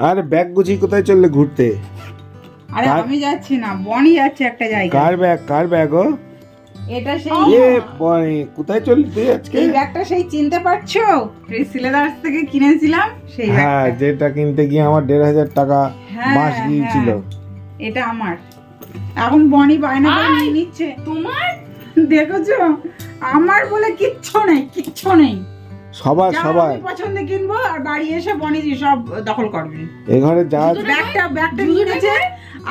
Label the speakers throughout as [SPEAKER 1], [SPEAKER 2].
[SPEAKER 1] আরে ব্যাগ গুছিয়ে কোথায় চললে ঘুরতে?
[SPEAKER 2] আরে আমি যাচ্ছি না বনি যাচ্ছে একটা জায়গায়।
[SPEAKER 1] কার ব্যাগ কার ব্যাগ ও
[SPEAKER 2] এটা সেই
[SPEAKER 1] এ বনি কোথায় চললি তুই আজকে?
[SPEAKER 2] এই ব্যাগটা সেই চিনতে পারছ? এই সিলেদার্স থেকে কিনেছিলাম সেই
[SPEAKER 1] হ্যাঁ যেটা কিনতে গিয়ে আমার দেড় হাজার টাকা
[SPEAKER 2] হ্যাঁ,
[SPEAKER 1] বাস গিয়েছিল।
[SPEAKER 2] হ্যাঁ। এটা আমার। এখন বনি বায়না করে নিয়ে নিচ্ছে।
[SPEAKER 3] তোমার?
[SPEAKER 2] দেখেছ? আমার বলে কিচ্ছু নেই কিচ্ছু নেই।
[SPEAKER 1] সবার সবার।
[SPEAKER 2] পছন্দ কিনবো আর বাড়ি এসে বনি সব দখল করবে।
[SPEAKER 1] এ ঘরে যা
[SPEAKER 2] ব্যাগটা ব্যাগটা নিয়ে গেছে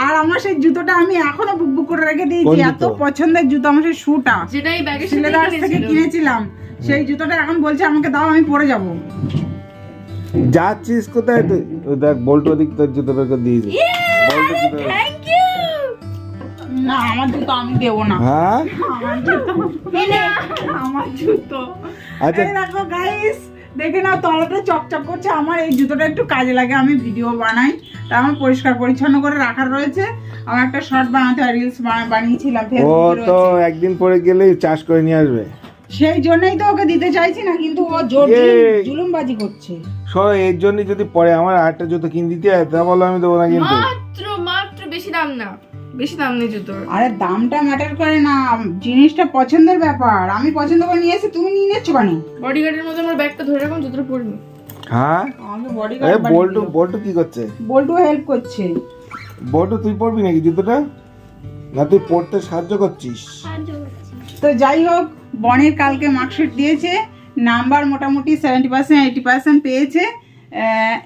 [SPEAKER 2] আর আমার সেই জুতোটা আমি এখনও বুক বুক করে রেখে দিয়েছি। এত পছন্দের জুতো আমার সেই শুটা
[SPEAKER 3] যেটা এই ব্যাগের সাথে
[SPEAKER 2] থেকে কিনেছিলাম। সেই জুতোটা এখন বলছে আমাকে দাও আমি পরে যাব।
[SPEAKER 1] যাচ্ছিস কোথায় তুই? দেখ বল্টু ওদিক তোর জুতো বের করে দিয়েছে। বল্টু জুতো
[SPEAKER 3] ইউ
[SPEAKER 2] না আমার জুতো আমি দেবো না।
[SPEAKER 1] হ্যাঁ?
[SPEAKER 2] আমার জুতো।
[SPEAKER 1] আচ্ছা।
[SPEAKER 2] দেখো গাইস দেখে নাও তলাটা চকচক করছে। আমার এই জুতোটা একটু কাজে লাগে আমি ভিডিও বানাই। তা আমার পরিষ্কার পরিচ্ছন্ন করে রাখার রয়েছে। আমার একটা শর্ট বানাতে হয় রিলস বানিয়েছিলাম
[SPEAKER 1] ও তো একদিন পরে গেলে চাষ করে নিয়ে আসবে।
[SPEAKER 2] সেই জন্যই তো ওকে দিতে চাইছি না কিন্তু ও জোর জুলুমবাজি করছে।
[SPEAKER 1] শোনো এর জন্য যদি পরে আমার আরেকটা জুতো কিনে দিতে হয় তা বলো আমি দেবো না কিন্তু।
[SPEAKER 3] বেশি দাম না বেশি দাম নেই জুতোর।
[SPEAKER 2] আরে দামটা ম্যাটার করে না জিনিসটা পছন্দের ব্যাপার। আমি পছন্দ করে নিয়ে এসে তুমি নিয়ে নিচ্ছ কেন?
[SPEAKER 3] বডিগার্ডের মতো আমার ব্যাগটা ধরে রাখুন জুতোটা পরিনি
[SPEAKER 1] হ্যাঁ?
[SPEAKER 2] আমাকে বডি
[SPEAKER 1] এ বল্টু বল্টু কি করছে?
[SPEAKER 2] বল্টু হেল্প করছে।
[SPEAKER 1] বল্টু তুই পড়বি নাকি জুতোটা? না তুই পড়তে সাহায্য করছিস?
[SPEAKER 2] তো যাই হোক বনের কালকে মার্কশিট দিয়েছে নাম্বার মোটামুটি সেভেন্টি পার্সেন্ট এইটি পার্সেন্ট পেয়েছে।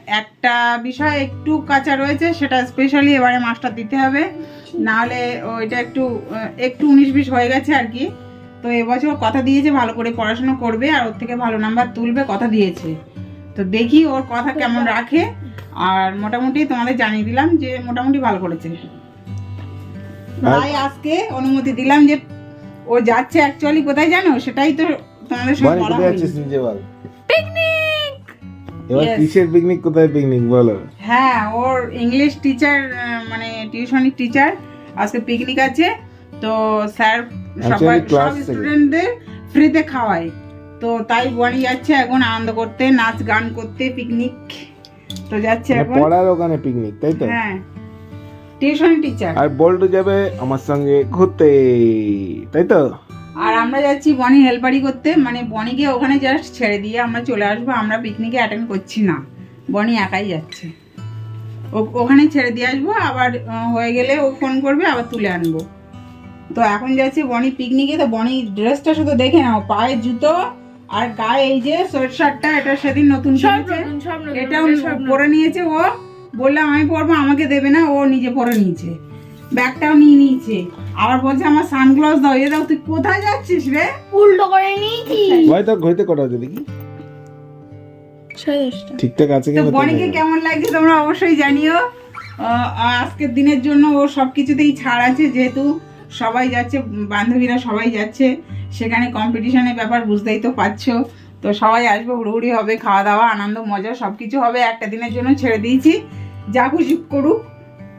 [SPEAKER 2] একটা বিষয় একটু কাঁচা রয়েছে সেটা স্পেশালি এবারে মাস্টার দিতে হবে। নাহলে ওইটা একটু একটু উনিশ বিশ হয়ে গেছে আর কি। তো এবছর কথা দিয়েছে ভালো করে পড়াশোনা করবে আর ওর থেকে ভালো নাম্বার তুলবে কথা দিয়েছে। তো দেখি ওর কথা কেমন রাখে। আর মোটামুটি তোমাদের জানিয়ে দিলাম যে মোটামুটি ভালো করেছে। তাই আজকে অনুমতি দিলাম যে ও যাচ্ছে অ্যাকচুয়ালি কোথায় জানো? সেটাই তো তোমাদের সঙ্গে
[SPEAKER 1] বলা
[SPEAKER 2] হয়নি।
[SPEAKER 1] এবার কিসের পিকনিক কোথায় পিকনিক বলো?
[SPEAKER 2] হ্যাঁ ওর ইংলিশ টিচার মানে টিউশনের টিচার আজকে পিকনিক আছে। তো স্যার সবাই সব স্টুডেন্টদের ফ্রিতে খাওয়ায়। তো তাই বনি যাচ্ছে এখন আনন্দ করতে নাচ গান করতে পিকনিক তো যাচ্ছে
[SPEAKER 1] মানে
[SPEAKER 2] এখন।
[SPEAKER 1] পড়ার ওখানে পিকনিক তাই তো?
[SPEAKER 2] হ্যাঁ টিউশন টিচার
[SPEAKER 1] আর বল্টু যাবে আমার সঙ্গে ঘুরতে তাই তো?
[SPEAKER 2] আর আমরা যাচ্ছি বনি হেল্পারি করতে। মানে বনিকে ওখানে জাস্ট ছেড়ে দিয়ে আমরা চলে আসব। আমরা পিকনিকে অ্যাটেন্ড করছি না। বনি একাই যাচ্ছে। ও- ওখানে ছেড়ে দিয়ে আসব। আবার হয়ে গেলে ও ফোন করবে আবার তুলে আনব। তো এখন যাচ্ছি বনি পিকনিকে তো বনি ড্রেসটা শুধু দেখে নাও। পায়ে জুতো আর গায়ে এই যে সোয়েট শার্টটা এটা সেদিন নতুন এটাও
[SPEAKER 3] এটা
[SPEAKER 2] পরে নিয়েছে ও। বললাম আমি পরবো আমাকে দেবে না। ও নিজে পরে নিয়েছে। ব্যাগটাও নিয়ে নিয়েছে। আবার বলছে আমার সানগ্লাস দাও এ দাও তুই কোথায় যাচ্ছিস রে?
[SPEAKER 3] উল্টো করে নিয়েছি।
[SPEAKER 1] ভাই তোর ঘড়িতে কটা হচ্ছে দেখি? ঠিকঠাক আছে কিনা
[SPEAKER 2] বনিকে কেমন লাগছে তোমরা অবশ্যই জানিও। আজকের দিনের জন্য ও সব কিছুতেই ছাড় আছে যেহেতু সবাই যাচ্ছে বান্ধবীরা সবাই যাচ্ছে। সেখানে কম্পিটিশনের ব্যাপার বুঝতেই তো পারছ। তো সবাই আসবে হুড়ুহুড়ি হবে খাওয়া দাওয়া আনন্দ মজা সব কিছু হবে। একটা দিনের জন্য ছেড়ে দিয়েছি। যা খুশি করুক।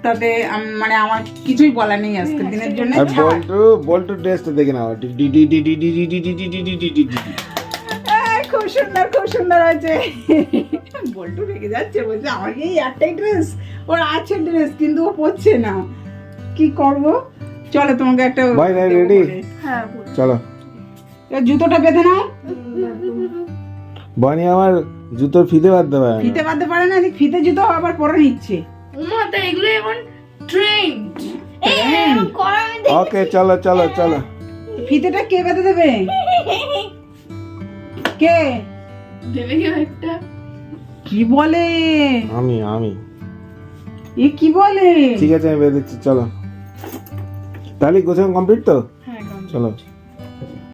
[SPEAKER 2] তাতে মানে আমার কিছুই বলার নেই আজকের দিনের জন্য
[SPEAKER 1] আর। বল্টু বল্টু ড্রেসটা দেখে নাও ডি ডি ডি ডি ডি ডি ডি ডি ডি ডি ডি ডি ডি ডি
[SPEAKER 2] খুব সুন্দর খুব সুন্দর আছে বল্টু রেগে যাচ্ছে বলছে আমার এই একটাই ড্রেস ওর আছে ড্রেস কিন্তু ও পরছে না কি করব চলো তোমাকে একটা
[SPEAKER 1] ভাই, ভাই?
[SPEAKER 2] পরে।
[SPEAKER 3] হ্যাঁ
[SPEAKER 1] চলো
[SPEAKER 2] এবার জুতোটা বেঁধে নাও
[SPEAKER 1] বনি আমার জুতোর ফিতে বাঁধতে পারে না।
[SPEAKER 2] ফিতে বাঁধতে পারে না ফিতে জুতো আবার পরে নিচ্ছে
[SPEAKER 3] উমাতে এগুলো এখন ট্রেন্ড
[SPEAKER 1] ওকে চলো চলো চলো।
[SPEAKER 2] ফিতেটা কে বেঁধে দেবে? কে?
[SPEAKER 3] দেবে কেউ একটা।
[SPEAKER 2] কি বলে?
[SPEAKER 1] আমি আমি।
[SPEAKER 2] এ কি বলে?
[SPEAKER 1] ঠিক আছে আমি বেঁধে দিচ্ছি চলো। তাহলে গোছানো কমপ্লিট তো?
[SPEAKER 3] হ্যাঁ
[SPEAKER 1] চলো।